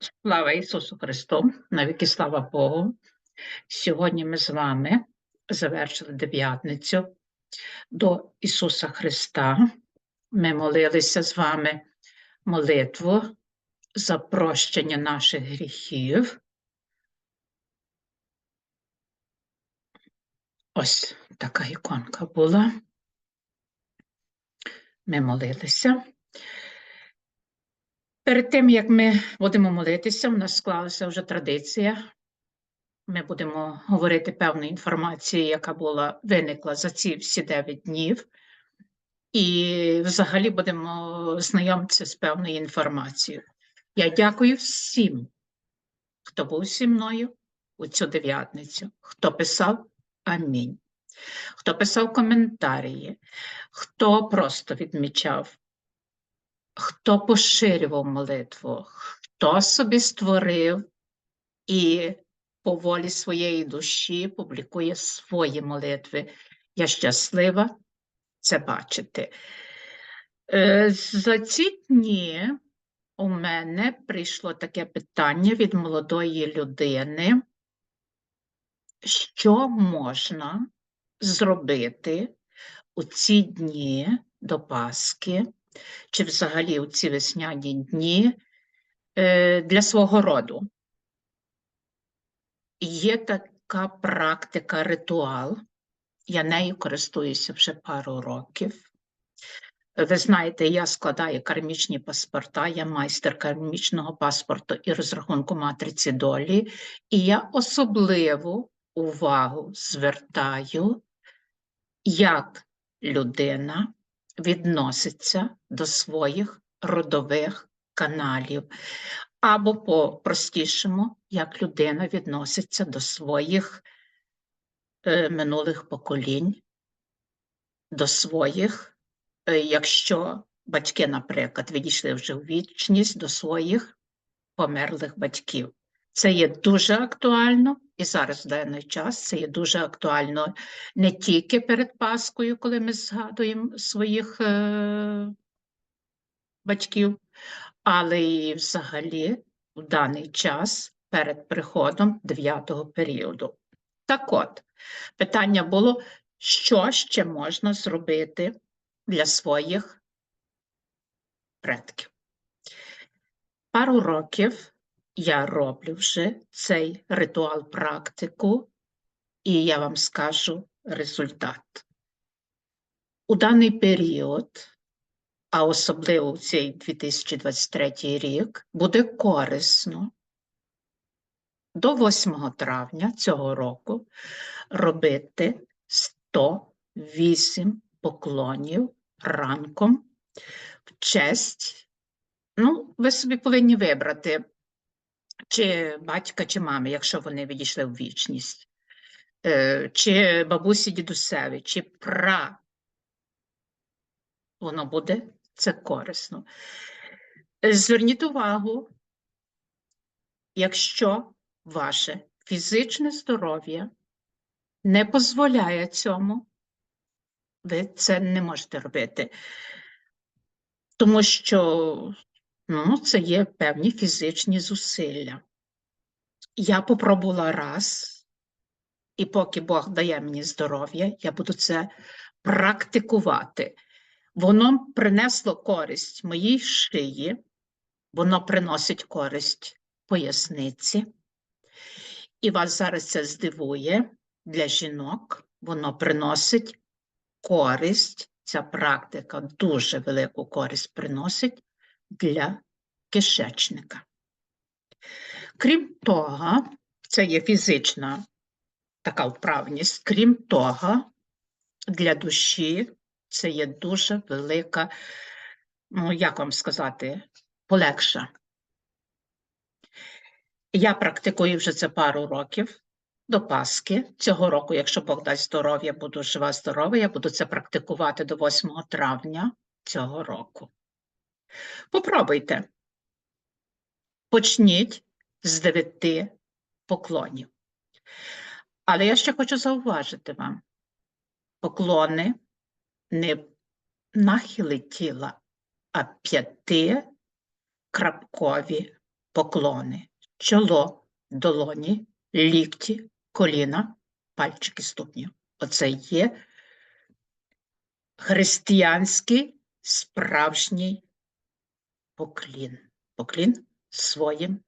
Слава Ісусу Христу, навіки слава Богу. Сьогодні ми з вами завершили дев'ятницю до Ісуса Христа. Ми молилися з вами молитву за прощення наших гріхів. Ось така іконка була. Ми молилися. Перед тим, як ми будемо молитися, в нас склалася вже традиція. Ми будемо говорити певну інформацію, яка була виникла за ці всі 9 днів, і взагалі будемо знайомитися з певною інформацією. Я дякую всім, хто був зі мною у цю дев'ятницю, хто писав амінь, хто писав коментарі, хто просто відмічав хто поширював молитву, хто собі створив і по волі своєї душі публікує свої молитви. Я щаслива це бачити. Е, За ці дні у мене прийшло таке питання від молодої людини, що можна зробити у ці дні до Пасхи чи взагалі у ці весняні дні е, для свого роду. Є така практика, ритуал, я нею користуюся вже пару років. Ви знаєте, я складаю кармічні паспорта, я майстер кармічного паспорту і розрахунку матриці долі, і я особливу увагу звертаю, як людина відноситься до своїх родових каналів, або по-простішому, як людина відноситься до своїх е, минулих поколінь, до своїх, е, якщо батьки, наприклад, відійшли вже в вічність до своїх померлих батьків. Це є дуже актуально і зараз в даний час це є дуже актуально не тільки перед Паскою, коли ми згадуємо своїх е батьків, але і взагалі в даний час перед приходом дев'ятого періоду. Так от, питання було, що ще можна зробити для своїх предків. Пару років я роблю вже цей ритуал практику, і я вам скажу результат. У даний період, а особливо у цей 2023 рік, буде корисно до 8 травня цього року робити 108 поклонів ранком в честь. Ну, ви собі повинні вибрати чи батька, чи мами, якщо вони відійшли в вічність, е, чи бабусі, дідусеві, чи пра. Воно буде це корисно. Зверніть увагу, якщо ваше фізичне здоров'я не дозволяє цьому, ви це не можете робити. Тому що Ну, це є певні фізичні зусилля. Я попробувала раз, і поки Бог дає мені здоров'я, я буду це практикувати. Воно принесло користь моїй шиї, воно приносить користь поясниці. І вас зараз це здивує для жінок, воно приносить користь, ця практика дуже велику користь приносить для кишечника. Крім того, це є фізична така вправність, крім того, для душі це є дуже велика, ну, як вам сказати, полегша. Я практикую вже це пару років до Пасхи. Цього року, якщо Бог дасть здоров'я, буду жива здорова, я буду це практикувати до 8 травня цього року. Попробуйте. Почніть з дев'яти поклонів. Але я ще хочу зауважити вам: поклони не нахили тіла, а п'яти крапкові поклони, чоло, долоні, лікті, коліна, пальчики ступнів. Оце є християнський справжній поклін. Поклін своїм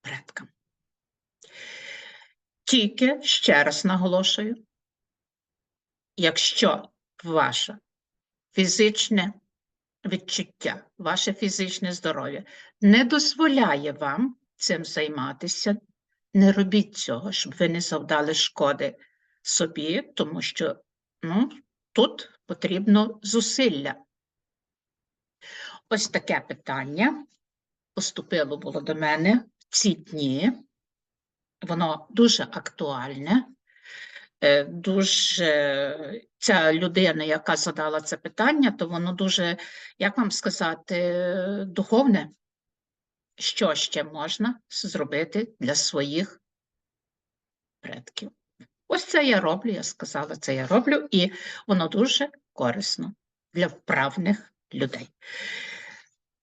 предкам. Тільки ще раз наголошую, якщо ваше фізичне відчуття, ваше фізичне здоров'я не дозволяє вам цим займатися, не робіть цього, щоб ви не завдали шкоди собі, тому що ну, тут потрібно зусилля. Ось таке питання поступило було до мене ці дні. Воно дуже актуальне. Е, дуже ця людина, яка задала це питання, то воно дуже, як вам сказати, духовне. Що ще можна зробити для своїх предків? Ось це я роблю, я сказала, це я роблю, і воно дуже корисно для вправних людей.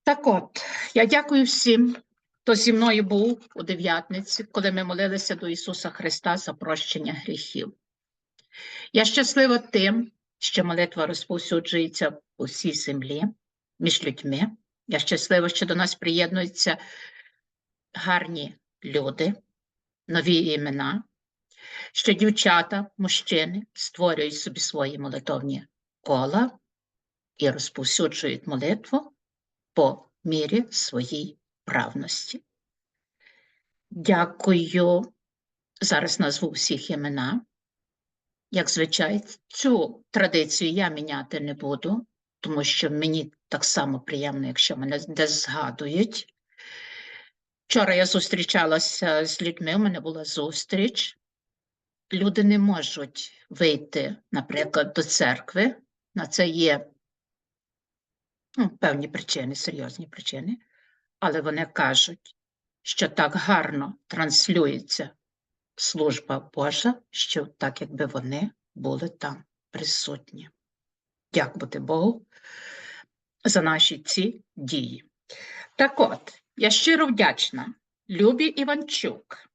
Так от, я дякую всім, хто зі мною був у дев'ятниці, коли ми молилися до Ісуса Христа за прощення гріхів. Я щаслива тим, що молитва розповсюджується по всій землі між людьми. Я щаслива, що до нас приєднуються гарні люди, нові імена, що дівчата, мужчини створюють собі свої молитовні кола і розповсюджують молитву по мірі своїй правності. Дякую. Зараз назву всіх імена. Як звичайно, цю традицію я міняти не буду, тому що мені так само приємно, якщо мене десь згадують. Вчора я зустрічалася з людьми, у мене була зустріч. Люди не можуть вийти, наприклад, до церкви. На це є ну, певні причини, серйозні причини, але вони кажуть, що так гарно транслюється служба Божа, що так, якби вони були там присутні. Дякувати Богу за наші ці дії. Так от, я щиро вдячна Любі Іванчук,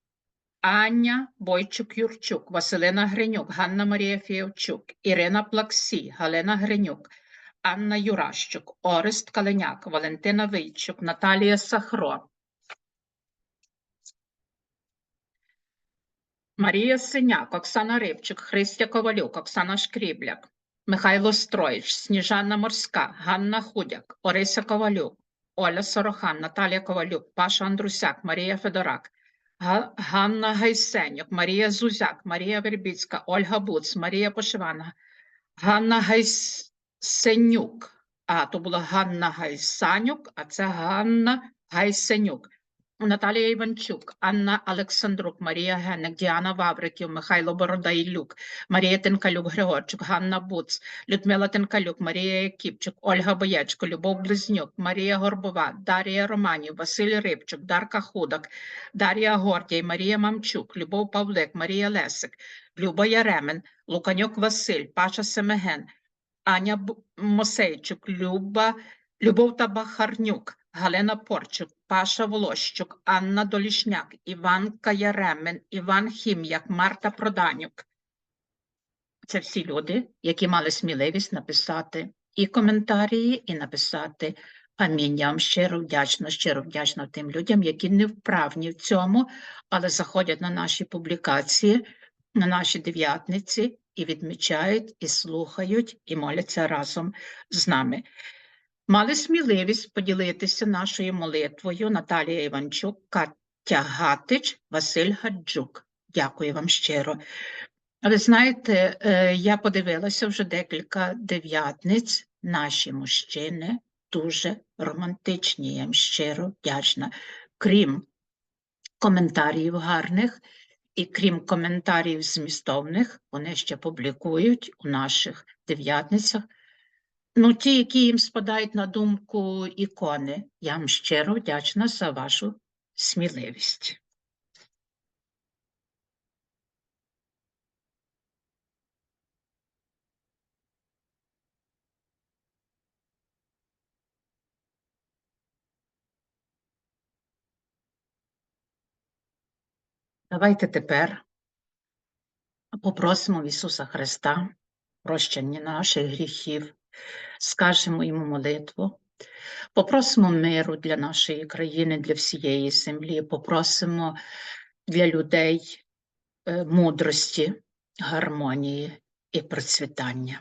Аня Бойчук-Юрчук, Василина Гринюк, Ганна Марія Фіявчук, Ірина Плаксі, Галина Гринюк, Анна Юращук, Орест Каленяк, Валентина Вийчук, Наталія Сахро, Марія Синяк, Оксана Рибчук, Христя Ковалюк, Оксана Шкрібляк, Михайло Строїч, Сніжана Морська, Ганна Худяк, Орися Ковалюк, Оля Сорохан, Наталія Ковалюк, Паша Андрусяк, Марія Федорак, Ганна Гайсенюк, Марія Зузяк, Марія Вербіцька, Ольга Буц, Марія Пошивана, Ганна Гайсенюк. А, то була Ганна Гайсанюк, а це Ганна Гайсенюк. Наталія Іванчук, Анна Олександрук, Марія Генник, Діана Вавриків, Михайло Бородайлюк, Марія Тенкалюк, Григорчук, Ганна Буц, Людмила Тенкалюк, Марія Якіпчук, Ольга Боячко, Любов Близнюк, Марія Горбова, Дарія Романів, Василь Рибчук, Дарка Худак, Дар'я Гордій, Марія Мамчук, Любов Павлик, Марія Лесик, Люба Яремен, Луканюк Василь, Паша Семеген, Аня Мосейчук, Люба, Любов Табахарнюк, Галина Порчук, Паша Волощук, Анна Долішняк, Іван Каяремен, Іван Хім'як, Марта Проданюк. Це всі люди, які мали сміливість написати і коментарі, і написати амінь. Я вам щиро вдячна, щиро вдячна тим людям, які не вправні в цьому, але заходять на наші публікації, на наші дев'ятниці і відмічають, і слухають, і моляться разом з нами. Мали сміливість поділитися нашою молитвою Наталія Іванчук, Катя Гатич, Василь Гаджук. Дякую вам щиро. Ви знаєте, е, я подивилася вже декілька дев'ятниць. Наші мужчини дуже романтичні, я їм щиро вдячна. Крім коментарів гарних і крім коментарів змістовних, вони ще публікують у наших дев'ятницях Ну, ті, які їм спадають на думку ікони, я вам щиро вдячна за вашу сміливість. Давайте тепер попросимо Ісуса Христа прощення наших гріхів, скажемо йому молитву, попросимо миру для нашої країни, для всієї землі, попросимо для людей е, мудрості, гармонії і процвітання.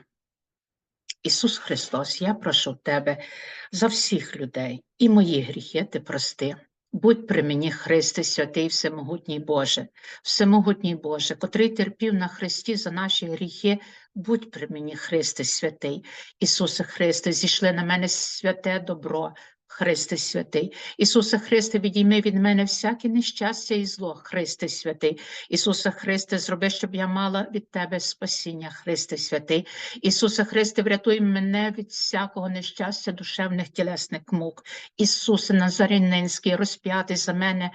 Ісус Христос, я прошу Тебе за всіх людей і мої гріхи ти прости. Будь при мені, Христе, святий, всемогутній Боже, всемогутній Боже, котрий терпів на Христі за наші гріхи, будь при мені, Христе, святий, Ісусе Христе, зійшли на мене святе добро, Христе святий. Ісусе Христе, відійми від мене всяке нещастя і зло, Христе святий. Ісусе Христе, зроби, щоб я мала від Тебе спасіння, Христе святий. Ісусе Христе, врятуй мене від всякого нещастя, душевних тілесних мук. Ісусе Назарянинський, розп'ятий за мене,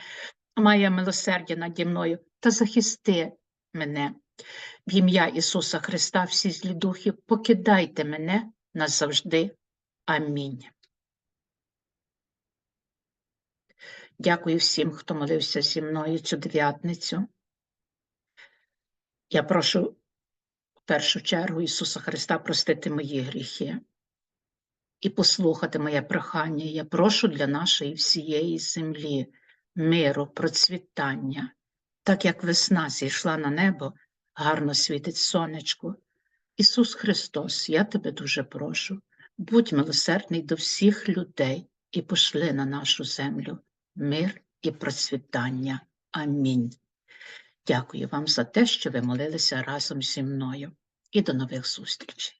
має милосердя наді мною та захисти мене. В ім'я Ісуса Христа, всі злі духи, покидайте мене назавжди. Амінь. Дякую всім, хто молився зі мною цю дев'ятницю. Я прошу в першу чергу Ісуса Христа простити мої гріхи і послухати моє прохання. Я прошу для нашої всієї землі миру, процвітання, так як весна зійшла на небо, гарно світить сонечко. Ісус Христос, я тебе дуже прошу, будь милосердний до всіх людей і пошли на нашу землю мир і процвітання. Амінь. Дякую вам за те, що ви молилися разом зі мною і до нових зустрічей.